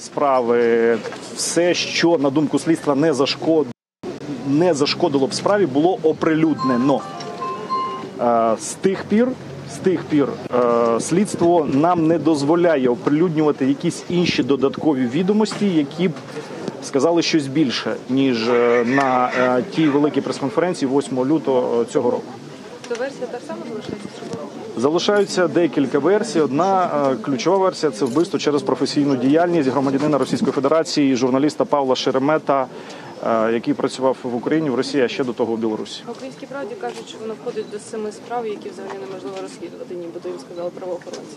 справи, все, що на думку слідства не зашкод... не зашкодило б справі, було оприлюднено. Е, З тих пір, з тих пір е, слідство нам не дозволяє оприлюднювати якісь інші додаткові відомості, які б сказали щось більше, ніж е, на тій великій прес-конференції 8 лютого цього року. То версія так само залишається? Залишаються декілька версій. Одна е, ключова версія це вбивство через професійну діяльність громадянина Російської Федерації, журналіста Павла Шеремета, е, який працював в Україні, в Росії, а ще до того в Білорусі. В українській правді кажуть, що воно входить до семи справ, які взагалі неможливо розслідувати, нібито їм сказали правоохоронці.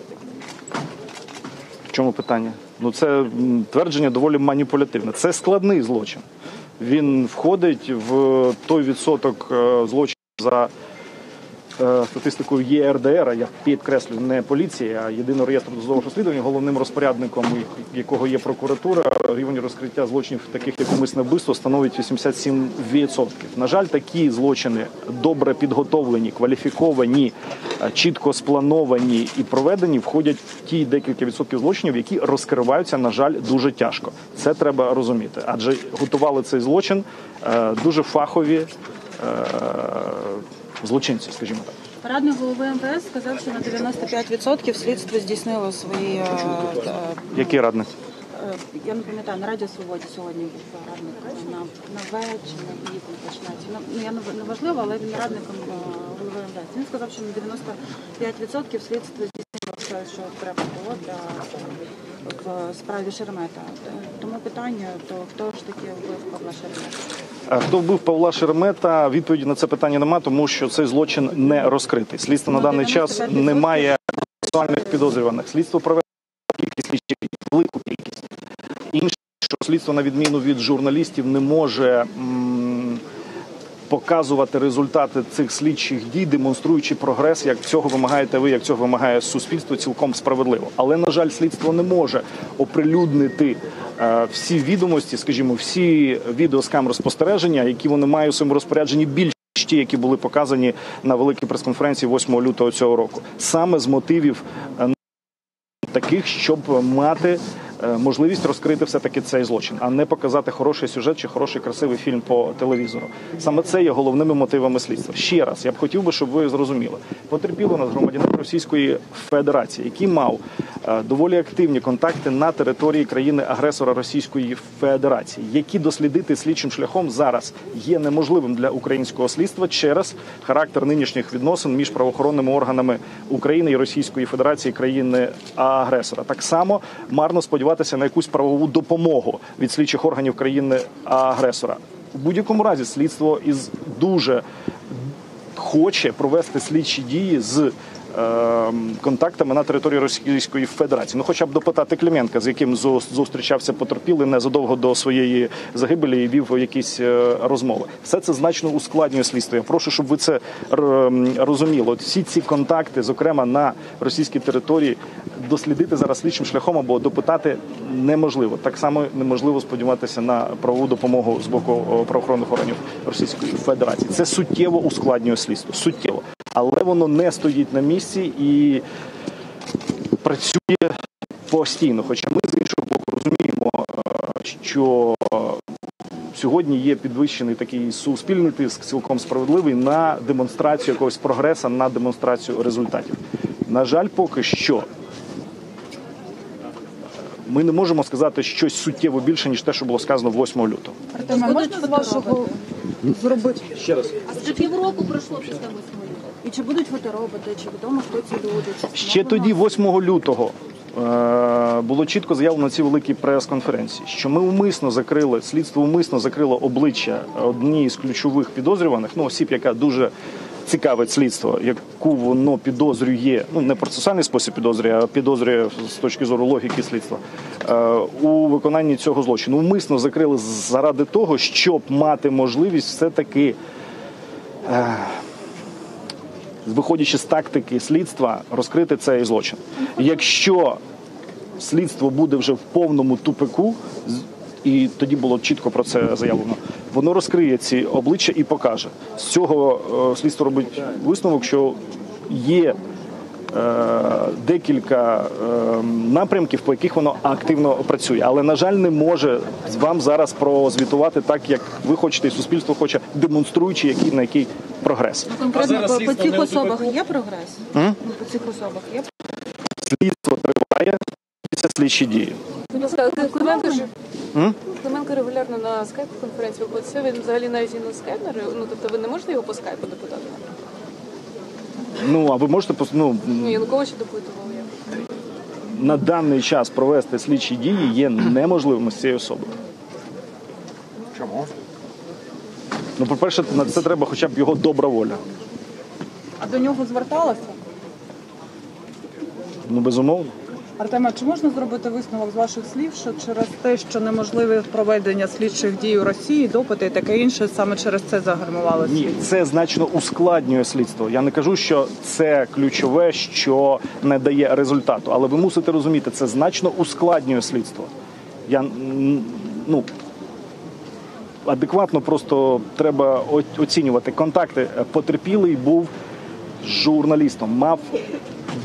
В чому питання? Ну це твердження доволі маніпулятивне. Це складний злочин. Він входить в той відсоток е, злочинів за статистикою ЄРДР, я підкреслю, не поліції, а єдиного реєстру досудового розслідування, головним розпорядником якого є прокуратура, рівень розкриття злочинів, таких як умисне вбивство, становить 87%. На жаль, такі злочини добре підготовлені, кваліфіковані, е, чітко сплановані і проведені, входять в ті декілька відсотків злочинів, які розкриваються, на жаль, дуже тяжко. Це треба розуміти, адже готували цей злочин е, дуже фахові е, злочинці, скажімо так. Радник голови МВС сказав, що на 95% слідство здійснило свої е, е, Який радник? е, я не пам'ятаю, на Радіо Свободі сьогодні був радник на, на В чи на там починається. Ну, я не, важливо, але він радником голови МВС. Він сказав, що на 95% слідство здійснило все, що треба було для в справі Шеремета. Тому питання, то хто ж таки вбив Павла Шеремета? А Хто вбив Павла Шеремета? Відповіді на це питання немає, тому що цей злочин не розкритий. Слідство на даний час 95% немає сексуальних підозрюваних. Слідство проведе кількість слідчих, велику кількість. Інше, що слідство, на відміну від журналістів, не може показувати результати цих слідчих дій, демонструючи прогрес, як цього вимагаєте ви, як цього вимагає суспільство, цілком справедливо. Але на жаль, слідство не може оприлюднити е, всі відомості, скажімо, всі відео з камер спостереження, які вони мають у своєму розпорядженні більш ніж ті, які були показані на великій прес-конференції 8 лютого цього року, саме з мотивів е, таких, щоб мати можливість розкрити все-таки цей злочин, а не показати хороший сюжет чи хороший красивий фільм по телевізору. Саме це є головними мотивами слідства. Ще раз, я б хотів би, щоб ви зрозуміли. Потерпіло нас громадянин Російської Федерації, який мав е, доволі активні контакти на території країни-агресора Російської Федерації, які дослідити слідчим шляхом зараз є неможливим для українського слідства через характер нинішніх відносин між правоохоронними органами України і Російської Федерації країни-агресора. Так само марно сподіватися на якусь правову допомогу від слідчих органів країни-агресора. У будь-якому разі слідство із дуже хоче провести слідчі дії з контактами на території Російської Федерації. Ну, хоча б допитати Клименка, з яким зу- зустрічався потерпілий незадовго до своєї загибелі і вів якісь е, розмови. Все це значно ускладнює слідство. Я прошу, щоб ви це р- розуміли. От всі ці контакти, зокрема на російській території, дослідити зараз слідчим шляхом або допитати неможливо. Так само неможливо сподіватися на правову допомогу з боку о, правоохоронних органів Російської Федерації. Це суттєво ускладнює слідство. Суттєво, але воно не стоїть на місці і працює постійно. Хоча ми з іншого боку розуміємо, е, що сьогодні є підвищений такий суспільний тиск, цілком справедливий на демонстрацію якогось прогресу, на демонстрацію результатів. На жаль, поки що ми не можемо сказати щось суттєво більше, ніж те, що було сказано 8 лютого. Артема, можна з вашого зробити? Ще раз. Вже півроку пройшло після 8 І чи будуть фотороботи, чи відомо, хто ці люди? Чи Ще тоді, 8 лютого, е, було чітко заявлено на цій великій прес-конференції, що ми умисно закрили, слідство умисно закрило обличчя однієї з ключових підозрюваних, ну осіб, яка дуже цікавить слідство, яку воно підозрює, ну не процесуальний спосіб підозрює, а підозрює з точки зору логіки слідства е, у виконанні цього злочину. Умисно закрили заради того, щоб мати можливість все-таки виходячи з тактики слідства, розкрити цей злочин. Якщо слідство буде вже в повному тупику, і тоді було чітко про це заявлено, воно розкриє ці обличчя і покаже. З цього е, слідство робить висновок, що є декілька е, напрямків, по яких воно активно працює. Але, на жаль, не може вам зараз прозвітувати так, як ви хочете, і суспільство хоче, демонструючи який на який прогрес. Конкретно по, по цих особах є прогрес? Ну, по цих особах є Слідство триває після слідчі дії. Будь ласка, Клименко ж Клименко регулярно на скайп конференції виходить. Він взагалі навіть і на скайп Ну тобто ви не можете його по скайпу допитати? Ну а ви можете ну, Ну Януковича допитував я. на даний час провести слідчі дії є неможливим з цією особою. Чому? Ну, по-перше, на це треба хоча б його добра воля. А до нього зверталася? Ну, безумовно. Артема, чи можна зробити висновок з ваших слів, що через те, що неможливе проведення слідчих дій у Росії, допити і таке інше, саме через це загальмували Ні, це значно ускладнює слідство. Я не кажу, що це ключове, що не дає результату, але ви мусите розуміти, це значно ускладнює слідство. Я ну адекватно просто треба оцінювати контакти. Потерпілий був журналістом, мав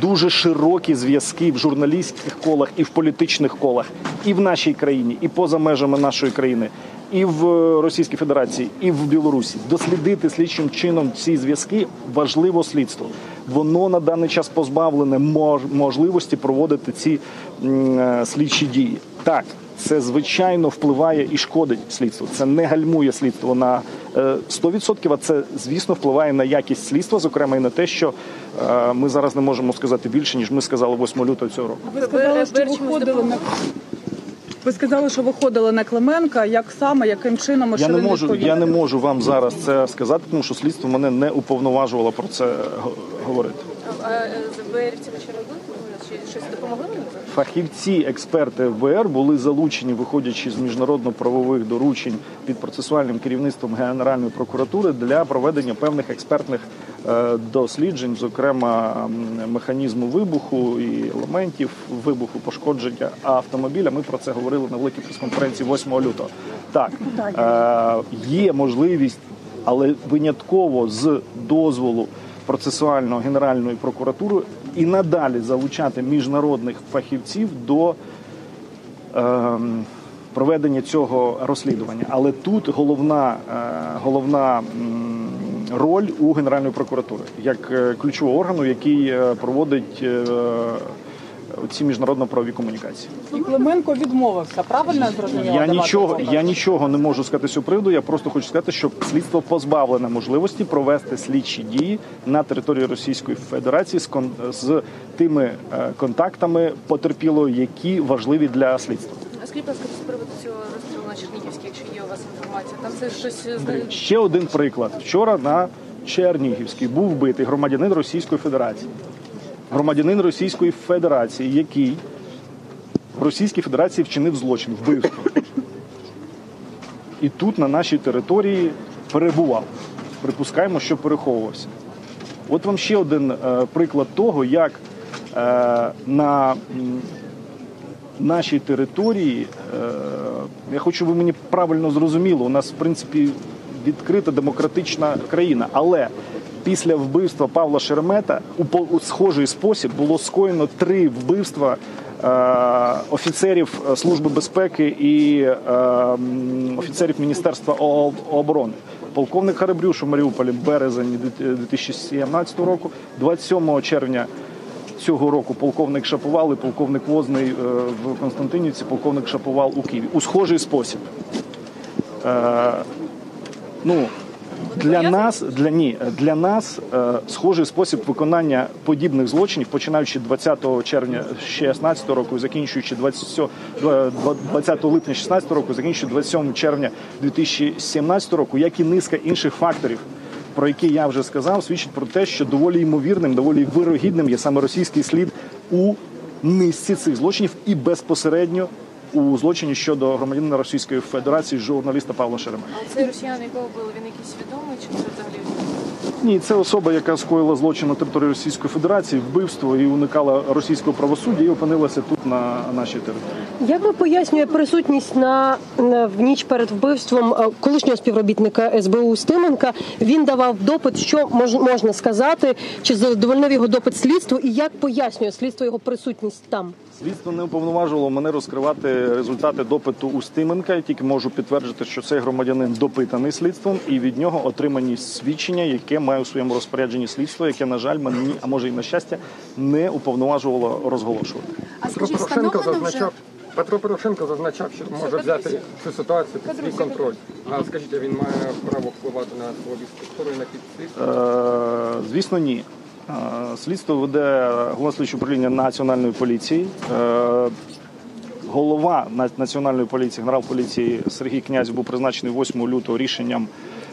дуже широкі зв'язки в журналістських колах і в політичних колах, і в нашій країні, і поза межами нашої країни, і в Російській Федерації, і в Білорусі. Дослідити слідчим чином ці зв'язки важливо слідство. Воно на даний час позбавлене мож- можливості проводити ці е, слідчі дії. Так, це звичайно впливає і шкодить слідству. Це не гальмує слідство на е, 100%, а це звісно впливає на якість слідства, зокрема і на те, що е, ми зараз не можемо сказати більше, ніж ми сказали 8 лютого цього року. Ви сказали, що виходили на ви сказали, що виходили на Клименка. Як саме, яким чином Я що не можу, я не можу вам зараз це сказати, тому що слідство мене не уповноважувало про це го- говорити. А е, з ФБРівці ви ще робили? Чи щось допомогли вам? Фахівці, експерти ФБР були залучені, виходячи з міжнародно-правових доручень під процесуальним керівництвом Генеральної прокуратури для проведення певних експертних е, досліджень, зокрема механізму вибуху і елементів вибуху, пошкодження автомобіля. Ми про це говорили на великій прес-конференції 8 лютого. Так е, є можливість, але винятково з дозволу процесуального генеральної прокуратури і надалі залучати міжнародних фахівців до е, проведення цього розслідування. Але тут головна, е, головна роль у Генеральної прокуратури як е, ключового органу, який е, проводить е, ці міжнародно-правові комунікації. І Клименко відмовився. Правильно я зрозуміла? Я нічого, я нічого не можу сказати з цього приводу. Я просто хочу сказати, що слідство позбавлене можливості провести слідчі дії на території Російської Федерації з кон з тими е, контактами потерпілого, які важливі для слідства. А скажіть, будь ласка, з приводу цього розстрілу на Чернігівській, якщо є у вас інформація, там це щось з Ще один приклад. Вчора на Чернігівській був вбитий громадянин Російської Федерації. Громадянин Російської Федерації, який в Російській Федерації вчинив злочин, вбивство. І тут на нашій території перебував. Припускаємо, що переховувався. От вам ще один е, приклад того, як е, на м, нашій території, е, я хочу, ви мені правильно зрозуміли, у нас в принципі відкрита демократична країна, але після вбивства Павла Шеремета у, схожий спосіб було скоєно три вбивства. е, Офіцерів е, Служби безпеки і е, офіцерів Міністерства оборони. Полковник Харебрюш у Маріуполі березень 2017 року, 27 червня цього року полковник Шаповал і полковник Возний е, в Константинівці, полковник Шаповал у Києві у схожий спосіб. Е, ну, для нас, для ні, для нас е, схожий спосіб виконання подібних злочинів, починаючи 20 червня 2016 року і закінчуючи 20, 20 липня 2016 року, закінчуючи 27 червня 2017 року, як і низка інших факторів, про які я вже сказав, свідчить про те, що доволі ймовірним, доволі вирогідним є саме російський слід у низці цих злочинів і безпосередньо у злочині щодо громадянина Російської Федерації, журналіста Павла Шеремета. А цей росіян, якого були, він якийсь відомий, чи це взагалі Ні, це особа, яка скоїла злочин на території Російської Федерації, вбивство і уникала російського правосуддя і опинилася тут на нашій території. Як ви пояснює присутність на, на в ніч перед вбивством е, колишнього співробітника СБУ Стименка? Він давав допит, що мож, можна сказати, чи задовольнив його допит слідству, і як пояснює слідство його присутність там? Слідство не уповноважувало мене розкривати результати допиту у Стименка. Я тільки можу підтвердити, що цей громадянин допитаний слідством, і від нього отримані свідчення, яке має у своєму розпорядженні слідство, яке, на жаль, мені, а може і на щастя, не уповноважувало розголошувати. А Петро скажіть, Порошенко встановлено вже зазначав. Петро Порошенко зазначав, що може взяти цю ситуацію під свій контроль. А скажіть, а він має право впливати на структури і на підслідство? Е, звісно, ні. Слідство веде головне слідче управління національної поліції. Е, Голова національної поліції, генерал поліції Сергій Князь був призначений 8 лютого рішенням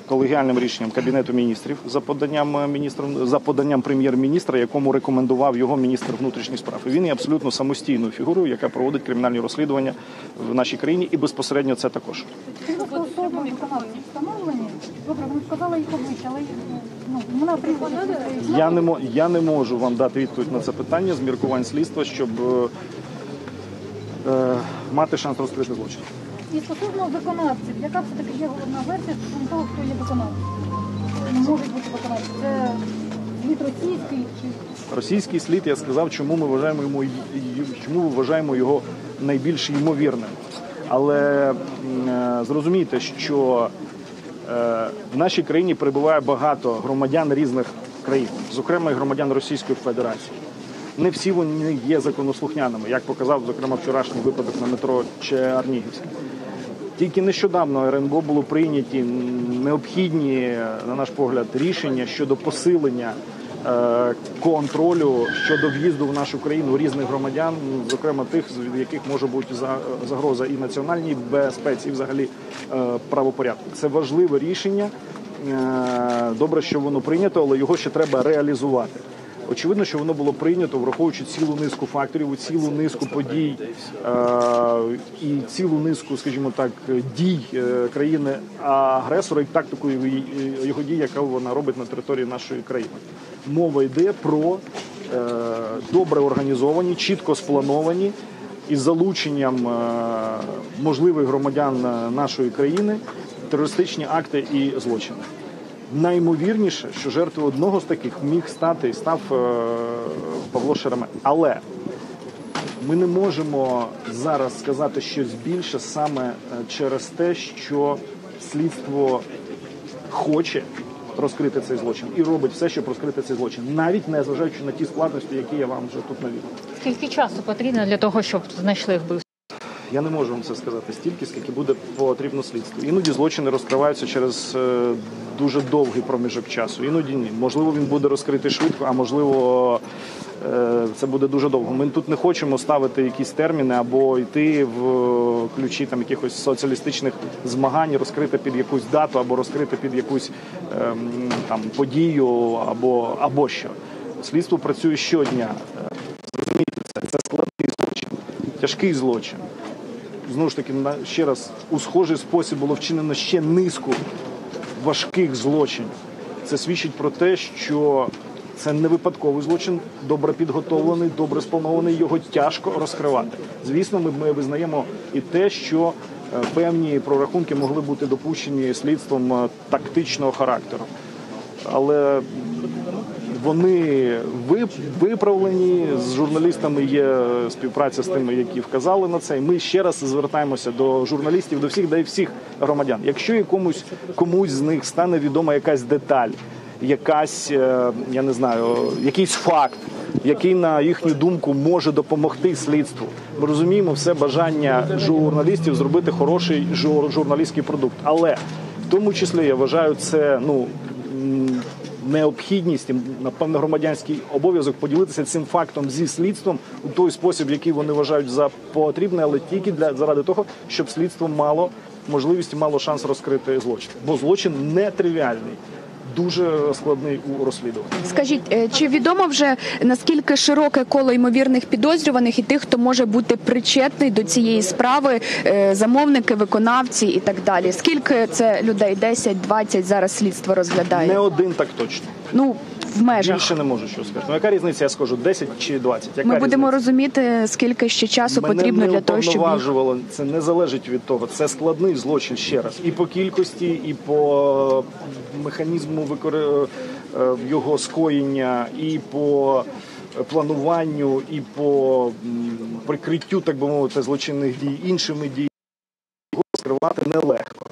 колегіальним рішенням кабінету міністрів за поданням міністра за поданням прем'єр-міністра, якому рекомендував його міністр внутрішніх справ. Він є абсолютно самостійною фігурою, яка проводить кримінальні розслідування в нашій країні, і безпосередньо це також. Добре, ви сказали їх обличчя, але. Я не я не можу вам дати відповідь на це питання з міркувань слідства, щоб е, е, мати шанс розкрити злочин. І стосовно виконавців, яка все-таки є головна версія стосовно того, хто є виконавцем? Можуть бути виконавці. Це світ російський чи Російський слід я сказав, чому ми вважаємо йому чому ми вважаємо його найбільш ймовірним. Але е, зрозумійте, що в нашій країні перебуває багато громадян різних країн, зокрема і громадян Російської Федерації. Не всі вони є законослухняними, як показав зокрема вчорашній випадок на метро Чернігівське. Тільки нещодавно РНБО було прийняті необхідні, на наш погляд, рішення щодо посилення е, контролю щодо в'їзду в нашу країну різних громадян, зокрема тих, від яких може бути за- загроза і національній безпеці, і взагалі е, правопорядку. Це важливе рішення. Е, Добре, що воно прийнято, але його ще треба реалізувати. Очевидно, що воно було прийнято, враховуючи цілу низку факторів, цілу низку подій е, і цілу низку, скажімо так, дій е, країни агресора і тактику його, дій, яка вона робить на території нашої країни. Мова йде про е, добре організовані, чітко сплановані із залученням можливих громадян нашої країни терористичні акти і злочини. Наймовірніше, що жертвою одного з таких міг стати і став е, Павло Шеремет. Але ми не можемо зараз сказати щось більше саме е, через те, що слідство хоче розкрити цей злочин і робить все, щоб розкрити цей злочин, навіть не зважаючи на ті складності, які я вам вже тут навів. Скільки часу потрібно для того, щоб знайшли вбивцю? Я не можу вам це сказати стільки, скільки буде потрібно слідству. Іноді злочини розкриваються через е, дуже довгий проміжок часу. Іноді ні. Можливо, він буде розкритий швидко, а можливо, е, це буде дуже довго. Ми тут не хочемо ставити якісь терміни або йти в ключі там якихось соціалістичних змагань, розкрити під якусь дату, або розкрити під якусь ем, там подію, або, або що. Слідство працює щодня. Е, Зрозумійте це, це складний злочин, тяжкий злочин знову ж таки ще раз у схожий спосіб було вчинено ще низку важких злочинів. Це свідчить про те, що це не випадковий злочин, добре підготовлений, добре спланований, його тяжко розкривати. Звісно, ми, ми визнаємо і те, що е, певні прорахунки могли бути допущені слідством е, тактичного характеру. Але вони виправлені з журналістами. Є співпраця з тими, які вказали на це. І Ми ще раз звертаємося до журналістів, до всіх, да й всіх громадян. Якщо якомусь комусь з них стане відома якась деталь, якась е, я не знаю, якийсь факт. Який на їхню думку може допомогти слідству, ми розуміємо все бажання журналістів зробити хороший жур- журналістський продукт. Але в тому числі я вважаю це ну необхідність, і, напевно, громадянський обов'язок поділитися цим фактом зі слідством у той спосіб, який вони вважають за потрібне, але тільки для заради того, щоб слідство мало можливість мало шанс розкрити злочин. Бо злочин нетривіальний. Дуже складний у розслідуванні. Скажіть, е, чи відомо вже наскільки широке коло ймовірних підозрюваних і тих, хто може бути причетний до цієї справи, е, замовники, виконавці і так далі? Скільки це людей? 10, 20 зараз слідство розглядає? Не один так точно. Ну в межах. Більше не можу що сказати. Ну яка різниця, я скажу, 10 чи 20? Яка Ми будемо різниця? розуміти, скільки ще часу Мене потрібно не для того, щоб уповноважувало. Це не залежить від того. Це складний злочин ще раз. І по кількості, і по механізму викори... е, його скоєння, і по плануванню, і по прикриттю, так би мовити, злочинних дій іншими діями. Його скривати нелегко.